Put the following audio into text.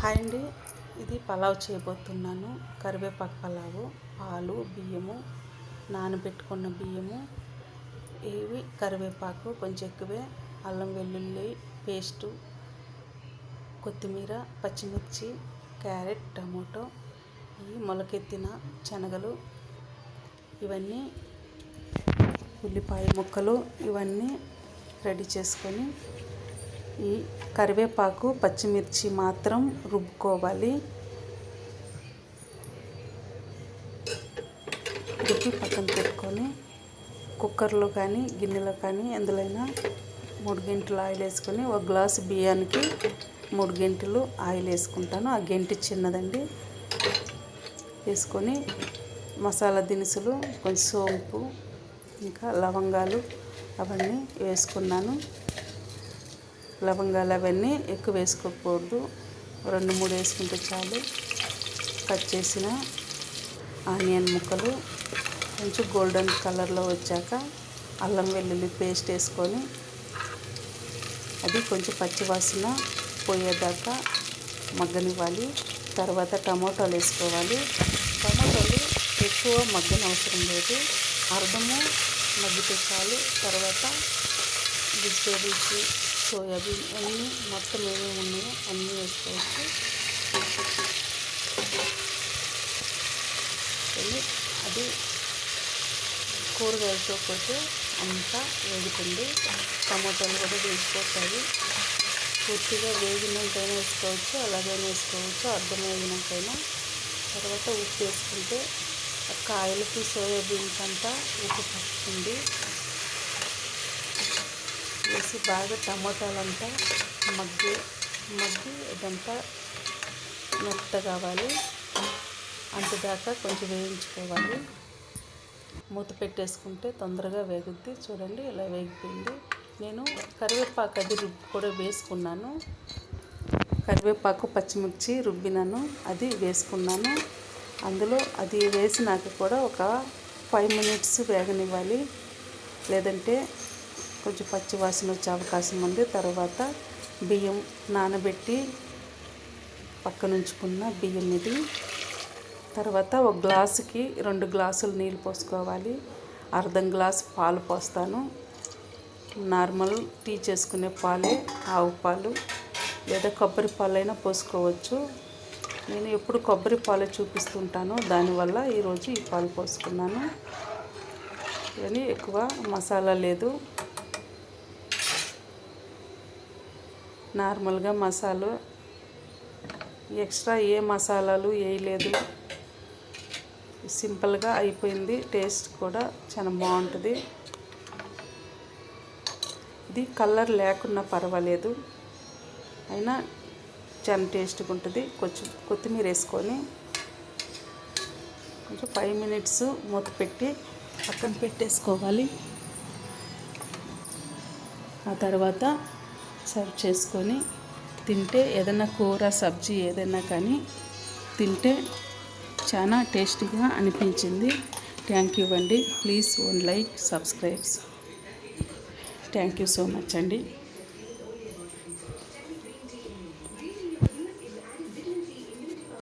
Hi అండి. ఇది పలావ్ చేయబోతున్నాను. కరివేపాకు పలావు పాలు బియ్యము నానబెట్టుకున్న బియ్యము ఇవి కరివేపాకు కొంచెం ఎక్కువే అల్లం వెల్లుల్లి పేస్టు కొత్తిమీర పచ్చిమిర్చి క్యారెట్ టమోటో ఈ మొలకెత్తిన శనగలు ఇవన్నీ ఉల్లిపాయ ముక్కలు ఇవన్నీ రెడీ చేసుకొని ఈ కరివేపాకు పచ్చిమిర్చి మాత్రం రుబ్బుకోవాలి. రుబ్బి పక్కన పెట్టుకొని కుక్కర్లో కానీ గిన్నెలో కానీ ఎందులోనైనా మూడు గంటలు ఆయిల్ వేసుకొని ఒక గ్లాసు బియ్యానికి మూడు గంటలు ఆయిల్ వేసుకుంటాను. ఆ గంటి చిన్నదండి. వేసుకొని మసాలా దినుసులు కొంచెం సోంపు ఇంకా లవంగాలు అవన్నీ వేసుకున్నాను. లవంగాలు అవన్నీ ఎక్కువ వేసుకోకూడదు. రెండు మూడు వేసుకుంటే చాలు. కట్ చేసిన ఆనియన్ ముక్కలు కొంచెం గోల్డెన్ కలర్లో వచ్చాక అల్లం వెల్లుల్లి పేస్ట్ వేసుకొని అది కొంచెం పచ్చివాసన పోయేదాకా మగ్గనివ్వాలి. తర్వాత టమాటాలు వేసుకోవాలి. టమాటాలు ఎక్కువ మగ్గన అవసరం లేదు. అర్ధము మగ్గితే చాలు. తర్వాత వెజిటేబుల్స్ సోయాబీన్ అన్నీ మొత్తం ఏమేమి ఉన్నాయో అన్నీ వేసుకోవచ్చు. అది కూరగాయలతో పాటు అంతా వేగుతుంది. టమాటాలు కూడా వేసిపోతాయి పూర్తిగా వేగినాకైనా వేసుకోవచ్చు అలాగైనా వేసుకోవచ్చు అర్థం వేగినాకైనా తర్వాత ఉప్పు వేసుకుంటే కాయలకి సోయాబీన్స్ అంతా ఉప్పు పట్టుకుంది. వేసి బాగా టమోటాలంతా మగ్గి మగ్గి ఇదంతా మెత్త కావాలి. అంతదాకా కొంచెం వేయించుకోవాలి. మూత పెట్టేసుకుంటే తొందరగా వేగుద్ది. చూడండి ఇలా వేగిపోయింది. నేను కరివేపాకు అది రుబ్బి కూడా వేసుకున్నాను. కరివేపాకు పచ్చిమిర్చి రుబ్బినాను అది వేసుకున్నాను. అందులో అది వేసినాక కూడా ఒక ఫైవ్ మినిట్స్ వేగనివ్వాలి. లేదంటే కొంచెం పచ్చి వాసన వచ్చే అవకాశం ఉంది. తర్వాత బియ్యం నానబెట్టి పక్కనుంచుకున్న బియ్యం ఇది తర్వాత ఒక గ్లాసుకి రెండు గ్లాసులు నీళ్ళు పోసుకోవాలి. అర్ధం గ్లాసు పాలు పోస్తాను. నార్మల్ టీ చేసుకునే పాలే ఆవు పాలు లేదా కొబ్బరి పాలైనా పోసుకోవచ్చు. నేను ఎప్పుడు కొబ్బరి పాలు చూపిస్తుంటాను. దానివల్ల ఈరోజు ఈ పాలు పోసుకున్నాను. కానీ ఎక్కువ మసాలా లేదు. నార్మల్గా మసాలా ఎక్స్ట్రా ఏ మసాలాలు వేయలేదు సింపుల్గా అయిపోయింది. టేస్ట్ కూడా చాలా బాగుంటుంది. ఇది కలర్ లేకున్నా పర్వాలేదు. అయినా చాలా టేస్ట్గా ఉంటుంది. కొంచెం కొత్తిమీర వేసుకొని కొంచెం ఫైవ్ మినిట్స్ మూత పెట్టి పక్కన పెట్టేసుకోవాలి. ఆ తర్వాత సర్వ్ చేసుకొని తింటే ఏదైనా కూర సబ్జీ ఏదైనా కానీ తింటే చాలా టేస్టీగా అనిపించింది. థ్యాంక్ యూ అండి. Please own like subscribes thank you so much అండి.